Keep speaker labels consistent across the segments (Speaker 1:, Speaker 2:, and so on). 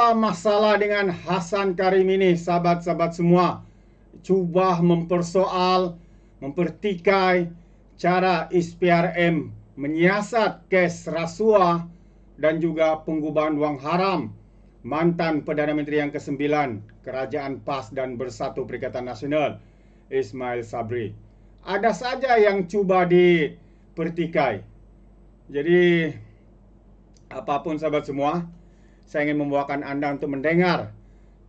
Speaker 1: apa masalah dengan Hasan Karim ini, sahabat-sahabat semua? Cuba mempersoal, mempertikai cara SPRM menyiasat kes rasuah dan juga pengubahan wang haram mantan Perdana Menteri yang ke-9 Kerajaan PAS dan Bersatu Perikatan Nasional Ismail Sabri. Ada saja yang cuba dipertikai. Jadi apapun sahabat semua, saya ingin membawakan anda untuk mendengar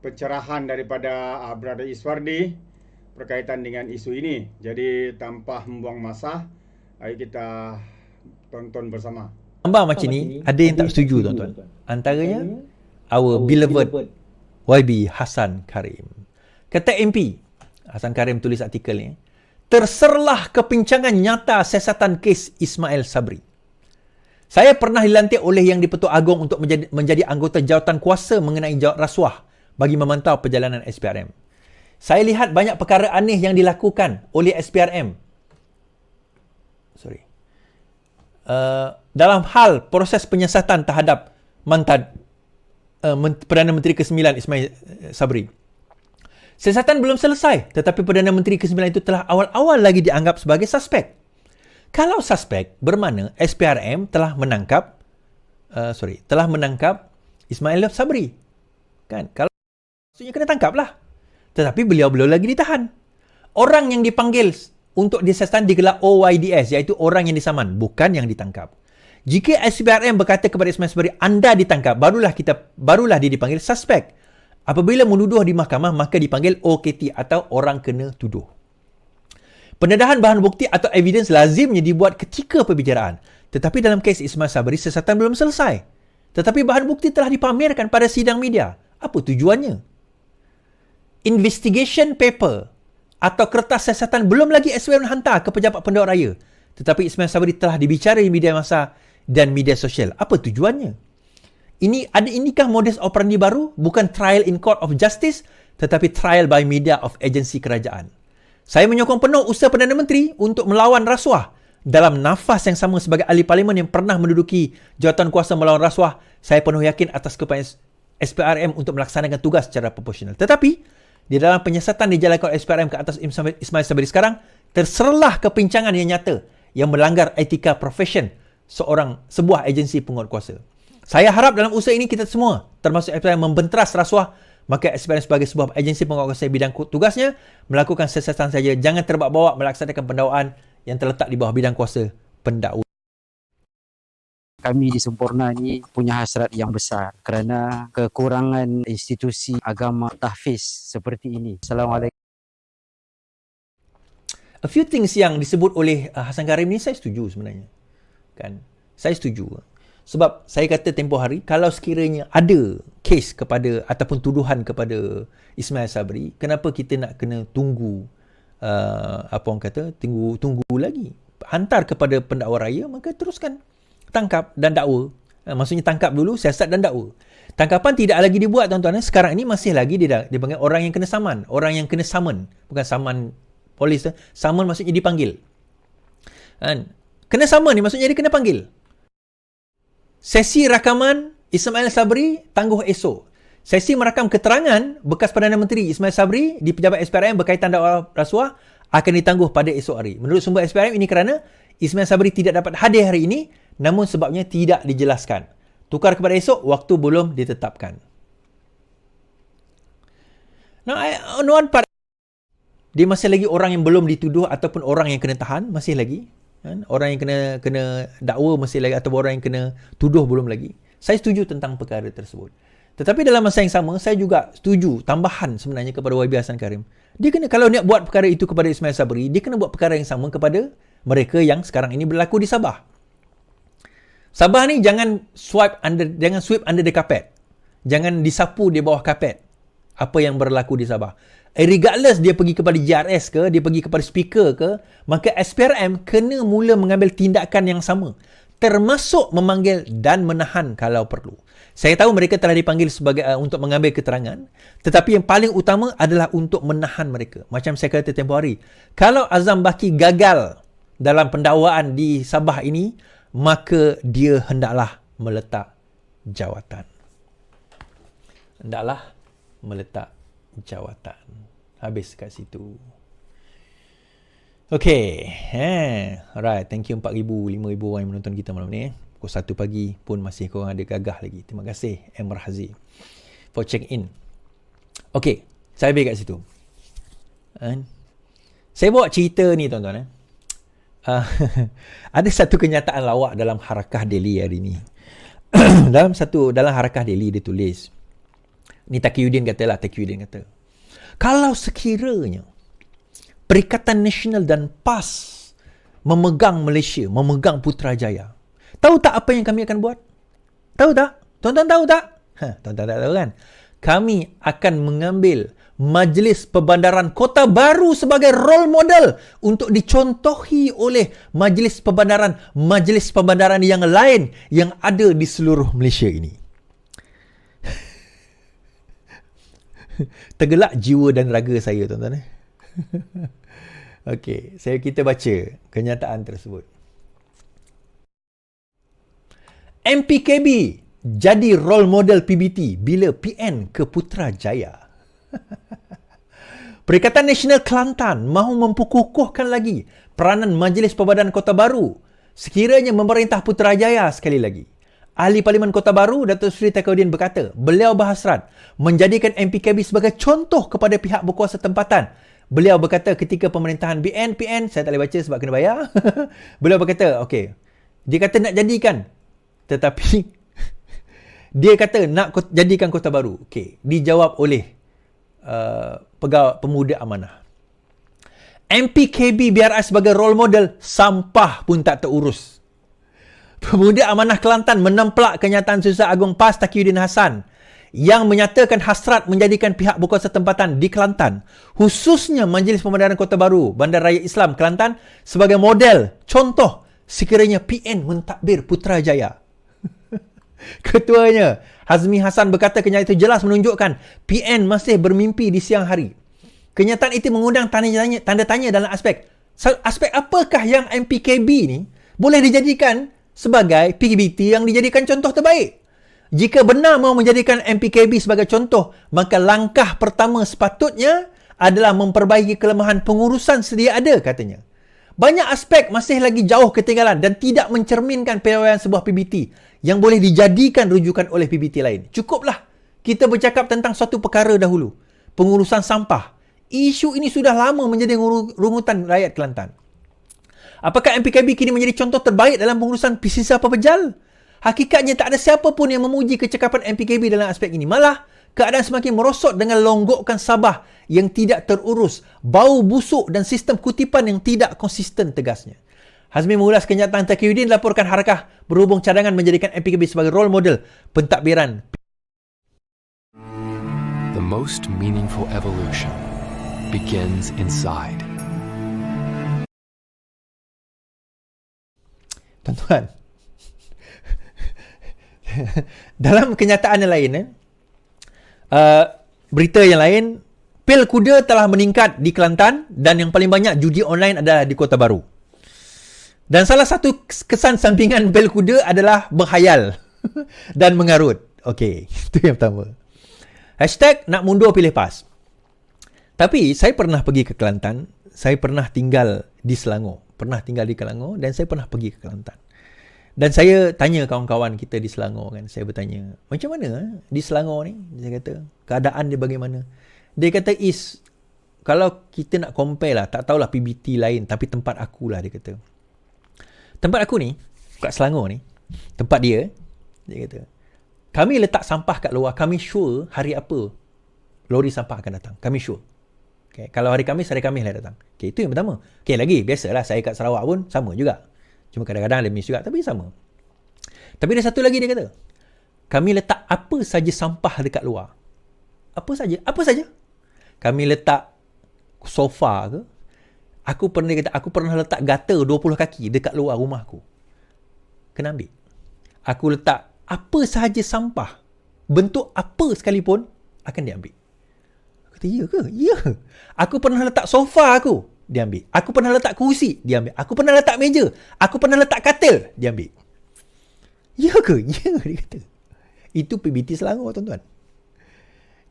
Speaker 1: pencerahan daripada uh, Brother Iswardi berkaitan dengan isu ini. Jadi tanpa membuang masa, ayo kita tonton bersama.
Speaker 2: Gambar macam ni ada yang tak setuju tuan-tuan. Antaranya our beloved YB Hasan Karim. Kata MP Hasan Karim tulis artikel ni, terserlah kepincangan nyata siasatan kes Ismail Sabri. Saya pernah dilantik oleh Yang di-Pertuan Agong untuk menjadi, menjadi anggota jawatan kuasa mengenai jawat rasuah bagi memantau perjalanan SPRM. Saya lihat banyak perkara aneh yang dilakukan oleh SPRM. Sorry uh, dalam hal proses penyiasatan terhadap mantan uh, Perdana Menteri ke-9 Ismail uh, Sabri. Siasatan belum selesai tetapi Perdana Menteri ke-9 itu telah awal-awal lagi dianggap sebagai suspek. Kalau suspek bermakna SPRM telah menangkap uh, sorry, telah menangkap Ismail Sabri. Kan? Kalau maksudnya kena tangkaplah. Tetapi beliau belum lagi ditahan. Orang yang dipanggil untuk disiasatan digelar OYDS iaitu orang yang disaman bukan yang ditangkap. Jika SPRM berkata kepada Ismail Sabri anda ditangkap barulah kita barulah dia dipanggil suspek. Apabila menuduh di mahkamah maka dipanggil OKT atau orang kena tuduh. Pendedahan bahan bukti atau evidence lazimnya dibuat ketika perbicaraan. Tetapi dalam kes Ismail Sabri siasatan belum selesai. Tetapi bahan bukti telah dipamerkan pada sidang media. Apa tujuannya? Investigation paper atau kertas siasatan belum lagi SWM hantar ke pejabat penduduk raya. Tetapi Ismail Sabri telah dibicarai media masa dan media sosial. Apa tujuannya? Ini ada inikah modus operandi baru? Bukan trial in court of justice tetapi trial by media of agensi kerajaan. Saya menyokong penuh usaha Perdana Menteri untuk melawan rasuah. Dalam nafas yang sama sebagai ahli parlimen yang pernah menduduki jawatan kuasa melawan rasuah, saya penuh yakin atas kepada SPRM untuk melaksanakan tugas secara proporsional. Tetapi, di dalam penyiasatan dijalankan oleh SPRM ke atas Ismail Sabri sekarang, terserlah kepincangan yang nyata yang melanggar etika profesion seorang sebuah agensi penguatkuasa. Saya harap dalam usaha ini kita semua, termasuk SPRM membenteras rasuah, maka SPRM sebagai sebuah agensi penguatkuasa bidang tugasnya melakukan siasatan saja, jangan terbawa-bawa melaksanakan pendakwaan yang terletak di bawah bidang kuasa pendakwa
Speaker 3: kami di Sempurna ni punya hasrat yang besar kerana kekurangan institusi agama tahfiz seperti ini. Assalamualaikum.
Speaker 2: A few things yang disebut oleh uh, Hasan Karim ni saya setuju sebenarnya. Kan? Saya setuju. Sebab saya kata tempoh hari kalau sekiranya ada kes kepada ataupun tuduhan kepada Ismail Sabri, kenapa kita nak kena tunggu uh, apa orang kata? Tunggu tunggu lagi. Hantar kepada pendakwa raya maka teruskan tangkap dan dakwa. Eh, maksudnya tangkap dulu, siasat dan dakwa. Tangkapan tidak lagi dibuat tuan-tuan. Eh. Sekarang ini masih lagi dia dipanggil orang yang kena saman. Orang yang kena saman. Bukan saman polis. Eh. Saman maksudnya dipanggil. Kan? Kena saman ni maksudnya dia kena panggil. Sesi rakaman Ismail Sabri tangguh esok. Sesi merakam keterangan bekas Perdana Menteri Ismail Sabri di pejabat SPRM berkaitan dakwa rasuah akan ditangguh pada esok hari. Menurut sumber SPRM ini kerana Ismail Sabri tidak dapat hadir hari ini namun sebabnya tidak dijelaskan. Tukar kepada esok, waktu belum ditetapkan. Now, on one part, dia masih lagi orang yang belum dituduh ataupun orang yang kena tahan, masih lagi. Kan? Orang yang kena kena dakwa masih lagi atau orang yang kena tuduh belum lagi. Saya setuju tentang perkara tersebut. Tetapi dalam masa yang sama, saya juga setuju tambahan sebenarnya kepada YB Hassan Karim. Dia kena, kalau nak buat perkara itu kepada Ismail Sabri, dia kena buat perkara yang sama kepada mereka yang sekarang ini berlaku di Sabah. Sabah ni jangan swipe under jangan sweep under the carpet. Jangan disapu di bawah kapet apa yang berlaku di Sabah. Eh, regardless dia pergi kepada JRS ke, dia pergi kepada speaker ke, maka SPRM kena mula mengambil tindakan yang sama. Termasuk memanggil dan menahan kalau perlu. Saya tahu mereka telah dipanggil sebagai uh, untuk mengambil keterangan, tetapi yang paling utama adalah untuk menahan mereka. Macam saya kata tempoh hari, kalau Azam Baki gagal dalam pendakwaan di Sabah ini, maka dia hendaklah meletak jawatan. hendaklah meletak jawatan. Habis kat situ. Okay. Eh. Alright. Thank you 4,000, 5,000 orang yang menonton kita malam ni. Eh. Pukul 1 pagi pun masih korang ada gagah lagi. Terima kasih M. Rahazi for check in. Okay. Saya ambil kat situ. And saya bawa cerita ni tuan-tuan. Eh. Uh, ada satu kenyataan lawak dalam harakah Delhi hari ni. dalam satu dalam harakah Delhi dia tulis. Ni Taqiyuddin kata lah. Taqiyuddin kata. Kalau sekiranya Perikatan Nasional dan PAS memegang Malaysia, memegang Putrajaya. Tahu tak apa yang kami akan buat? Tahu tak? Tuan-tuan tahu tak? Ha, tuan-tuan tak tahu kan? Kami akan mengambil Majlis Perbandaran Kota Baru sebagai role model untuk dicontohi oleh Majlis Perbandaran Majlis Perbandaran yang lain yang ada di seluruh Malaysia ini. Tergelak jiwa dan raga saya tuan-tuan eh. Okey, saya kita baca kenyataan tersebut. MPKB jadi role model PBT bila PN ke Putrajaya. Perikatan Nasional Kelantan mahu memperkukuhkan lagi peranan Majlis Perbadan Kota Baru sekiranya memerintah Putrajaya sekali lagi. Ahli Parlimen Kota Baru, Datuk Seri Takaudin berkata, beliau berhasrat menjadikan MPKB sebagai contoh kepada pihak berkuasa tempatan. Beliau berkata ketika pemerintahan BN, PN, saya tak boleh baca sebab kena bayar. beliau berkata, okey, dia kata nak jadikan. Tetapi, dia kata nak jadikan Kota Baru. Okey, dijawab oleh Uh, pegawai pemuda amanah. MPKB BRI sebagai role model, sampah pun tak terurus. Pemuda Amanah Kelantan menemplak kenyataan Susah Agung PAS Taqiyuddin Hassan yang menyatakan hasrat menjadikan pihak berkuasa tempatan di Kelantan, khususnya Majlis Pembandaran Kota Baru, Bandar Raya Islam Kelantan sebagai model, contoh sekiranya PN mentadbir Putrajaya. Ketuanya, Hazmi Hasan berkata kenyataan itu jelas menunjukkan PN masih bermimpi di siang hari. Kenyataan itu mengundang tanda tanya dalam aspek aspek apakah yang MPKB ni boleh dijadikan sebagai PBT yang dijadikan contoh terbaik. Jika benar mahu menjadikan MPKB sebagai contoh, maka langkah pertama sepatutnya adalah memperbaiki kelemahan pengurusan sedia ada katanya. Banyak aspek masih lagi jauh ketinggalan dan tidak mencerminkan piawaian sebuah PBT yang boleh dijadikan rujukan oleh PBT lain. Cukuplah kita bercakap tentang suatu perkara dahulu. Pengurusan sampah. Isu ini sudah lama menjadi rungutan rakyat Kelantan. Apakah MPKB kini menjadi contoh terbaik dalam pengurusan sisa pepejal? Hakikatnya tak ada siapa pun yang memuji kecekapan MPKB dalam aspek ini. Malah, keadaan semakin merosot dengan longgokkan Sabah yang tidak terurus, bau busuk dan sistem kutipan yang tidak konsisten tegasnya. Hazmi mengulas kenyataan Taqiyuddin laporkan harakah berhubung cadangan menjadikan MPKB sebagai role model pentadbiran.
Speaker 4: The most meaningful evolution begins inside.
Speaker 2: Tuan-tuan, dalam kenyataan yang lain, eh, uh, berita yang lain, pil kuda telah meningkat di Kelantan dan yang paling banyak judi online adalah di Kota Baru. Dan salah satu kesan sampingan bel kuda adalah berhayal dan mengarut. Okey, itu yang pertama. Hashtag nak mundur pilih PAS. Tapi saya pernah pergi ke Kelantan. Saya pernah tinggal di Selangor. Pernah tinggal di Selangor dan saya pernah pergi ke Kelantan. Dan saya tanya kawan-kawan kita di Selangor kan. Saya bertanya, macam mana eh, di Selangor ni? Dia kata, keadaan dia bagaimana? Dia kata, is, kalau kita nak compare lah, tak tahulah PBT lain, tapi tempat akulah dia kata tempat aku ni kat Selangor ni tempat dia dia kata kami letak sampah kat luar kami sure hari apa lori sampah akan datang kami sure okay. kalau hari Kamis hari Kamis lah datang okay, itu yang pertama okay, lagi biasalah saya kat Sarawak pun sama juga cuma kadang-kadang ada miss juga tapi sama tapi ada satu lagi dia kata kami letak apa saja sampah dekat luar apa saja apa saja kami letak sofa ke Aku pernah kata aku pernah letak gutter 20 kaki dekat luar rumah aku. Kena ambil. Aku letak apa sahaja sampah bentuk apa sekalipun akan diambil. Kata, ya ke? Ya. Aku pernah letak sofa aku, diambil. Aku pernah letak kursi, diambil. Aku pernah letak meja. Aku pernah letak katil, diambil. Ya ke? Ya, dia kata. Itu PBT Selangor, tuan-tuan.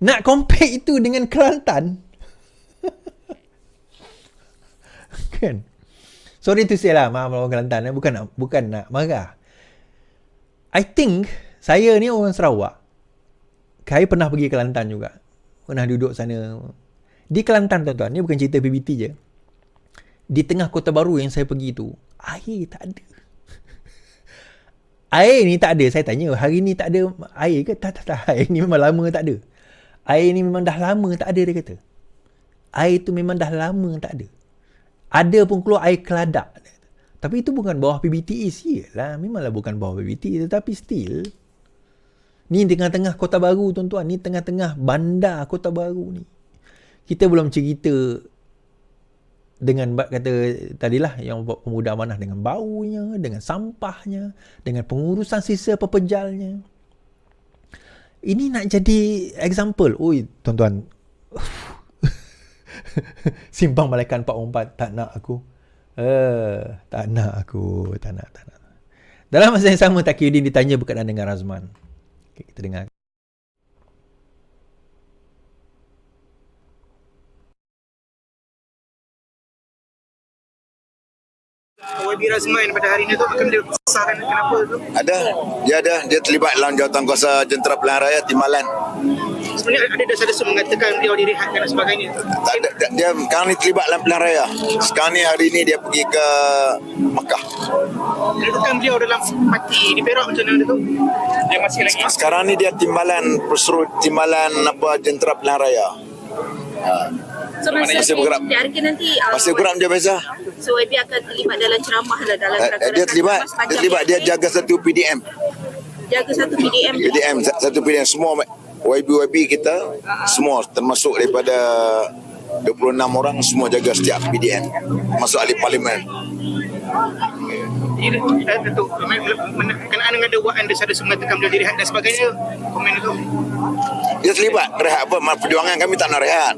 Speaker 2: Nak compare itu dengan Kelantan. kan? Sorry to say lah, maaf orang Kelantan. Eh. Bukan nak, bukan nak marah. I think saya ni orang Sarawak. Saya pernah pergi Kelantan juga. Pernah duduk sana. Di Kelantan tuan-tuan, ni bukan cerita PBT je. Di tengah kota baru yang saya pergi tu, air tak ada. Air ni tak ada. Saya tanya, hari ni tak ada air ke? Tak, tak, tak. Air ni memang lama tak ada. Air ni memang dah lama tak ada, dia kata. Air tu memang dah lama tak ada. Ada pun keluar air keladak. Tapi itu bukan bawah PBTE. Sialah, memanglah bukan bawah PBTE. Tetapi still, ni tengah-tengah kota baru tuan-tuan. Ni tengah-tengah bandar kota baru ni. Kita belum cerita dengan kata tadilah yang pemuda amanah dengan baunya, dengan sampahnya, dengan pengurusan sisa pepejalnya. Ini nak jadi example. Oi, tuan-tuan. Simpang malaikat 44 tak nak aku. Eh, uh, tak nak aku, tak nak, tak nak. Dalam masa yang sama Taqiyuddin ditanya berkenaan dengan Razman. Okay, kita dengar.
Speaker 5: YB Razman pada hari ini tu akan dia kesahkan kenapa tu?
Speaker 6: Ada, dia ada, dia terlibat dalam jawatan kuasa jentera pilihan raya Timbalan.
Speaker 5: Sebenarnya ada desa-desa mengatakan dia direhatkan dan sebagainya.
Speaker 6: Tak dia, dia sekarang ni terlibat dalam pilihan raya. Sekarang ni hari ni dia pergi ke Mekah.
Speaker 5: Kedudukan beliau dalam parti di Perak macam mana tu? Dia masih lagi.
Speaker 6: Sekarang ni dia timbalan pesuruh timbalan apa jentera pilihan raya. Ha.
Speaker 7: So masa
Speaker 6: Masih bergerak.
Speaker 7: PRK nanti uh,
Speaker 6: Masih kurang dia biasa.
Speaker 7: So YB akan terlibat dalam ceramah lah dalam rakan-rakan
Speaker 6: Dia terlibat, dia terlibat dia jaga satu PDM.
Speaker 7: jaga satu PDM.
Speaker 6: PDM satu PDM semua YB-YB kita semua termasuk daripada 26 orang semua jaga setiap PDM masuk ahli parlimen
Speaker 5: tu kenaan dengan dakwaan desa-desa mengatakan beliau direhat dan sebagainya. Komen tu.
Speaker 6: dia terlibat rehat apa perjuangan kami tak nak rehat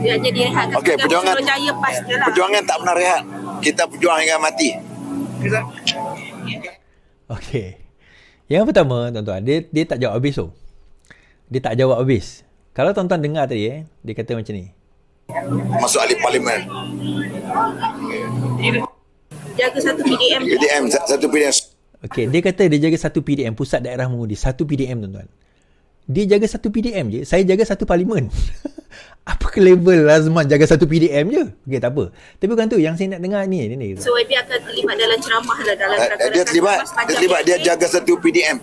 Speaker 7: Dia jadi rehatkan
Speaker 6: Okey, perjuangan
Speaker 7: lah.
Speaker 6: perjuangan tak pernah rehat kita berjuang hingga mati
Speaker 2: Okey. Yang pertama, tuan-tuan, dia dia tak jawab habis tu. Dia tak jawab habis. Kalau tuan-tuan dengar tadi eh, dia kata macam ni.
Speaker 6: masuk ahli parlimen
Speaker 7: Jaga satu PDM.
Speaker 6: PDM satu PDM
Speaker 2: Okey, dia kata dia jaga satu PDM, Pusat Daerah Mengundi. Satu PDM, tuan-tuan. Dia jaga satu PDM je. Saya jaga satu parlimen. apa ke level Razman jaga satu PDM je? Okey, tak apa. Tapi bukan tu. Yang saya nak dengar ni. ni, ni.
Speaker 7: So YB akan terlibat dalam ceramah lah dalam rakan-rakan
Speaker 6: dia terlibat dia terlibat dia jaga satu PDM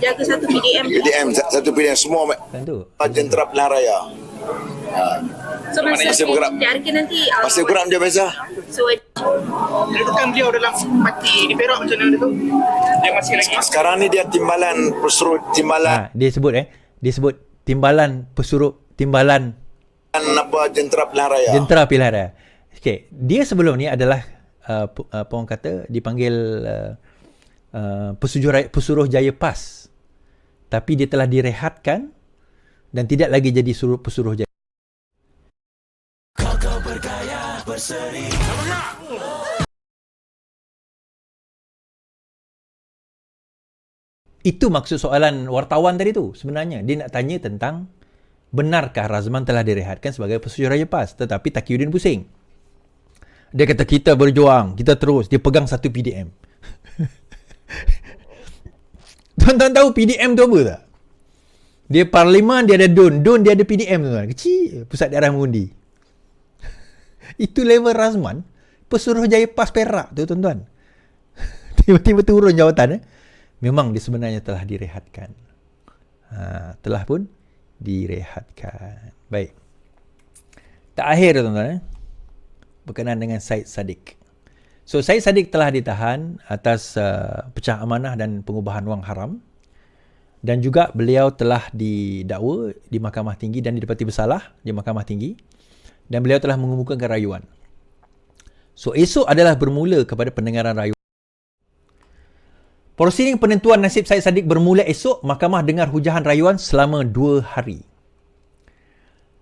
Speaker 7: jaga satu PDM.
Speaker 6: PDM satu PDM semua
Speaker 2: Kan tu.
Speaker 6: jentera pilihan raya
Speaker 7: So masa
Speaker 6: Masih bergerak.
Speaker 7: PRK nanti uh,
Speaker 6: masih kurang dia biasa
Speaker 7: So
Speaker 5: Kedudukan beliau dalam parti di Perak macam mana tu? Dia masih lagi.
Speaker 6: sekarang ni dia timbalan pesuruh timbalan
Speaker 2: Ha, dia sebut eh. Dia sebut timbalan pesuruh timbalan
Speaker 6: apa jentera pilihan raya
Speaker 2: jentera pilihan raya. Okey, dia sebelum ni adalah uh, uh, apa orang kata dipanggil uh, uh, pesuruh raya, pesuruh jaya PAS. Tapi dia telah direhatkan dan tidak lagi jadi suruh pesuruh jaya. Itu maksud soalan wartawan tadi tu. Sebenarnya dia nak tanya tentang benarkah Razman telah direhatkan sebagai pesuruh raya PAS tetapi Taqiyuddin pusing. Dia kata kita berjuang, kita terus. Dia pegang satu PDM. Tuan-tuan tahu PDM tu apa tak? Dia parlimen, dia ada DUN. DUN dia ada PDM tu. Kecil. Pusat Daerah Mengundi. Itu level Razman. Pesuruh jaya PAS Perak tu tuan-tuan. Tiba-tiba turun jawatan. Eh? Memang dia sebenarnya telah direhatkan. Ha, telah pun direhatkan. Baik. Terakhir tuan-tuan. Eh? Berkenaan dengan Said Sadiq. So Said Sadiq telah ditahan atas uh, pecah amanah dan pengubahan wang haram dan juga beliau telah didakwa di Mahkamah Tinggi dan didapati bersalah di Mahkamah Tinggi dan beliau telah mengemukakan rayuan. So esok adalah bermula kepada pendengaran rayuan. Prosiding penentuan nasib Said Sadiq bermula esok, Mahkamah dengar hujahan rayuan selama dua hari.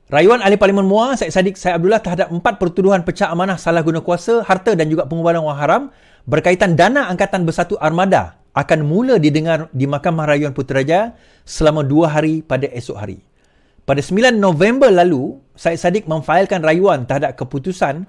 Speaker 2: Rayuan Ahli Parlimen Muar, Syed Saddiq Syed Abdullah terhadap empat pertuduhan pecah amanah salah guna kuasa, harta dan juga pengubahan wang haram berkaitan dana Angkatan Bersatu Armada akan mula didengar di Mahkamah Rayuan Putrajaya selama dua hari pada esok hari. Pada 9 November lalu, Syed Saddiq memfailkan rayuan terhadap keputusan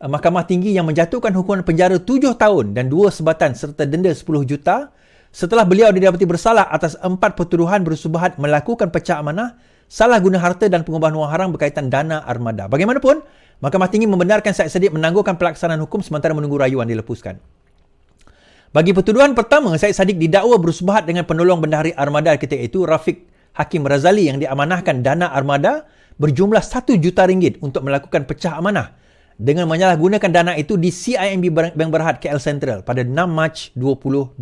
Speaker 2: uh, Mahkamah Tinggi yang menjatuhkan hukuman penjara 7 tahun dan dua sebatan serta denda 10 juta setelah beliau didapati bersalah atas empat pertuduhan bersubahat melakukan pecah amanah, salah guna harta dan pengubahan wang haram berkaitan dana armada. Bagaimanapun, Mahkamah Tinggi membenarkan Syed Saddiq menangguhkan pelaksanaan hukum sementara menunggu rayuan dilepuskan. Bagi pertuduhan pertama, Syed Saddiq didakwa bersubahat dengan penolong bendahari armada ketika itu, Rafiq Hakim Razali yang diamanahkan dana armada berjumlah 1 juta ringgit untuk melakukan pecah amanah dengan menyalahgunakan dana itu di CIMB Bank Berhad KL Central pada 6 Mac 2020.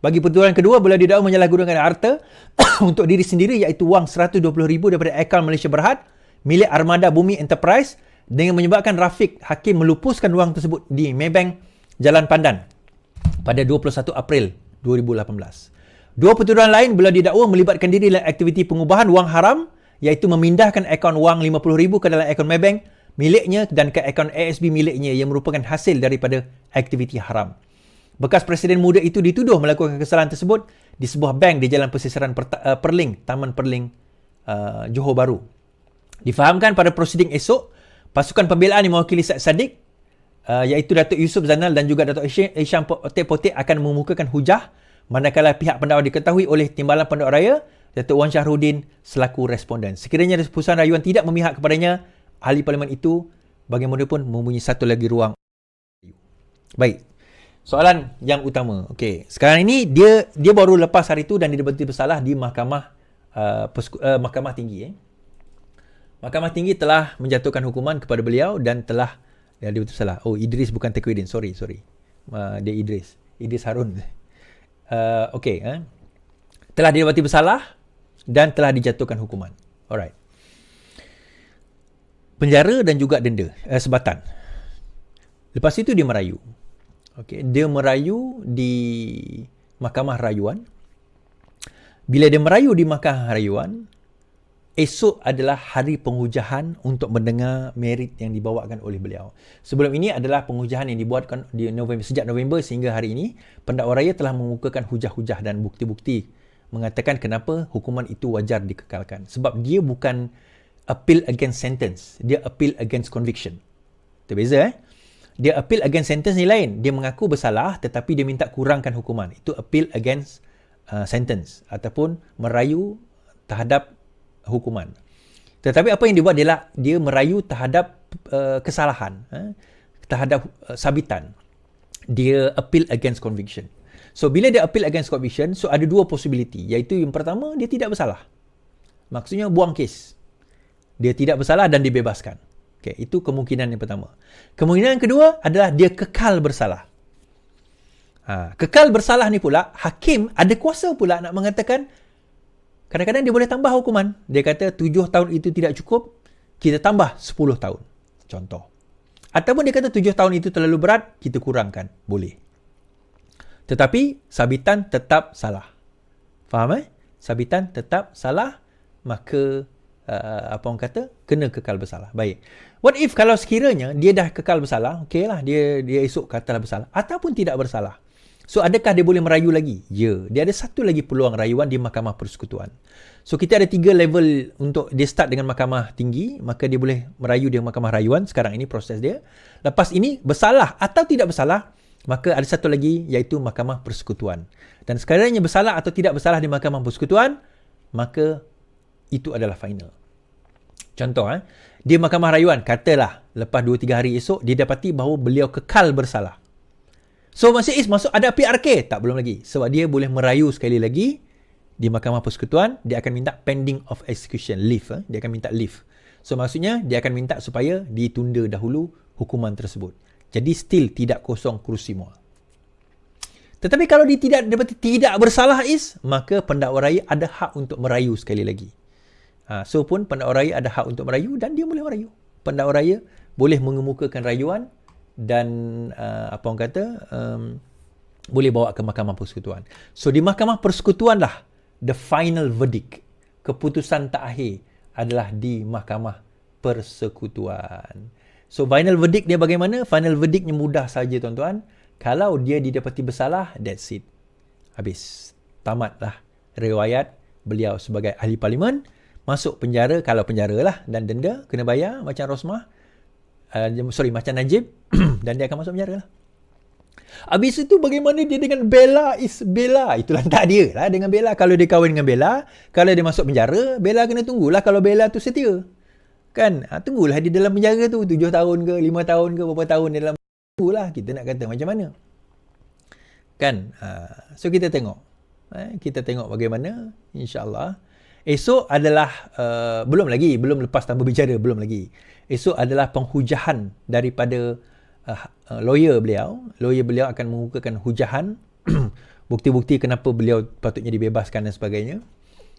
Speaker 2: Bagi pertuduhan kedua, beliau didakwa menyalahgunakan harta untuk diri sendiri iaitu wang RM120,000 daripada akaun Malaysia Berhad milik Armada Bumi Enterprise dengan menyebabkan Rafiq Hakim melupuskan wang tersebut di Maybank Jalan Pandan pada 21 April 2018. Dua pertuduhan lain beliau didakwa melibatkan diri dalam aktiviti pengubahan wang haram iaitu memindahkan akaun wang RM50,000 ke dalam akaun Maybank miliknya dan ke akaun ASB miliknya yang merupakan hasil daripada aktiviti haram. Bekas Presiden muda itu dituduh melakukan kesalahan tersebut di sebuah bank di Jalan Pesisiran uh, Perling, Taman Perling, uh, Johor Bahru. Difahamkan pada prosiding esok, pasukan pembelaan yang mewakili Syed Saddiq uh, iaitu Datuk Yusuf Zanal dan juga Datuk Isham Potek-Potek akan memukakan hujah manakala pihak pendakwa diketahui oleh Timbalan Pendakwa Raya Datuk Wan Syahrudin selaku responden. Sekiranya keputusan rayuan tidak memihak kepadanya, ahli parlimen itu bagaimanapun mempunyai satu lagi ruang. Baik. Soalan yang utama. Okey, sekarang ini dia dia baru lepas hari itu dan didapati bersalah di mahkamah uh, uh, mahkamah tinggi eh. Mahkamah tinggi telah menjatuhkan hukuman kepada beliau dan telah Ya, dia betul salah. Oh, Idris bukan Tekwidin. Sorry, sorry. Uh, dia Idris. Idris Harun. Uh, okay. Eh. Telah didapati bersalah dan telah dijatuhkan hukuman. Alright. Penjara dan juga denda. Uh, sebatan. Lepas itu dia merayu. Okay. Dia merayu di Mahkamah Rayuan. Bila dia merayu di Mahkamah Rayuan, esok adalah hari pengujahan untuk mendengar merit yang dibawakan oleh beliau. Sebelum ini adalah pengujahan yang dibuatkan di November sejak November sehingga hari ini pendakwa raya telah mengukakan hujah-hujah dan bukti-bukti mengatakan kenapa hukuman itu wajar dikekalkan sebab dia bukan appeal against sentence, dia appeal against conviction. Terbeza eh? Dia appeal against sentence ni lain. Dia mengaku bersalah tetapi dia minta kurangkan hukuman. Itu appeal against uh, sentence ataupun merayu terhadap hukuman. Tetapi apa yang dia buat adalah dia merayu terhadap uh, kesalahan, uh, terhadap uh, sabitan. Dia appeal against conviction. So bila dia appeal against conviction, so ada dua possibility, iaitu yang pertama dia tidak bersalah. Maksudnya buang kes. Dia tidak bersalah dan dibebaskan. Okay, itu kemungkinan yang pertama. Kemungkinan yang kedua adalah dia kekal bersalah. Ha, kekal bersalah ni pula, hakim ada kuasa pula nak mengatakan Kadang-kadang dia boleh tambah hukuman. Dia kata tujuh tahun itu tidak cukup, kita tambah sepuluh tahun. Contoh. Ataupun dia kata tujuh tahun itu terlalu berat, kita kurangkan. Boleh. Tetapi sabitan tetap salah. Faham eh? Sabitan tetap salah, maka uh, apa orang kata? Kena kekal bersalah. Baik. What if kalau sekiranya dia dah kekal bersalah, okey lah, dia, dia esok katalah bersalah. Ataupun tidak bersalah. So adakah dia boleh merayu lagi? Ya, dia ada satu lagi peluang rayuan di Mahkamah Persekutuan. So kita ada tiga level untuk dia start dengan Mahkamah Tinggi, maka dia boleh merayu di Mahkamah Rayuan. Sekarang ini proses dia. Lepas ini bersalah atau tidak bersalah, maka ada satu lagi iaitu Mahkamah Persekutuan. Dan sekiranya bersalah atau tidak bersalah di Mahkamah Persekutuan, maka itu adalah final. Contoh, eh, dia Mahkamah Rayuan, katalah lepas 2-3 hari esok, dia dapati bahawa beliau kekal bersalah. So masih is masuk ada PRK? Tak belum lagi. Sebab dia boleh merayu sekali lagi di Mahkamah Persekutuan, dia akan minta pending of execution leave. Eh? Dia akan minta leave. So maksudnya dia akan minta supaya ditunda dahulu hukuman tersebut. Jadi still tidak kosong kerusi mual. Tetapi kalau dia tidak dapat tidak bersalah is, maka pendakwa raya ada hak untuk merayu sekali lagi. Ha, so pun pendakwa raya ada hak untuk merayu dan dia boleh merayu. Pendakwa raya boleh mengemukakan rayuan dan uh, apa orang kata um, boleh bawa ke mahkamah persekutuan. So di mahkamah persekutuan lah the final verdict keputusan terakhir adalah di mahkamah persekutuan. So final verdict dia bagaimana? Final verdictnya mudah saja tuan-tuan. Kalau dia didapati bersalah, that's it. Habis. Tamatlah riwayat beliau sebagai ahli parlimen. Masuk penjara, kalau penjara lah. Dan denda, kena bayar macam Rosmah. Uh, sorry, macam Najib. dan dia akan masuk penjara lah. Habis itu bagaimana dia dengan Bella is Bella. Itu lantak dia lah dengan Bella. Kalau dia kahwin dengan Bella, kalau dia masuk penjara, Bella kena tunggulah kalau Bella tu setia. Kan? Ha, tunggulah dia dalam penjara tu. Tujuh tahun ke, lima tahun ke, berapa tahun dia dalam tunggulah. Kita nak kata macam mana. Kan? Ha, so kita tengok. Ha, kita tengok bagaimana. InsyaAllah. Esok adalah, uh, belum lagi, belum lepas tanpa bicara, belum lagi. Esok adalah penghujahan daripada uh, uh, lawyer beliau, lawyer beliau akan mengukakan hujahan bukti-bukti kenapa beliau patutnya dibebaskan dan sebagainya.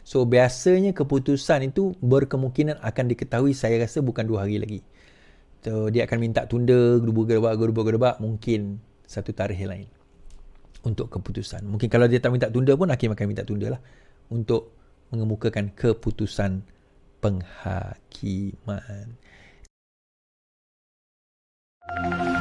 Speaker 2: So biasanya keputusan itu berkemungkinan akan diketahui saya rasa bukan dua hari lagi. So dia akan minta tunda gerubuk-gerubak gerubuk-gerubak mungkin satu tarikh lain untuk keputusan. Mungkin kalau dia tak minta tunda pun hakim akan minta tunda lah untuk mengemukakan keputusan penghakiman. Thank you.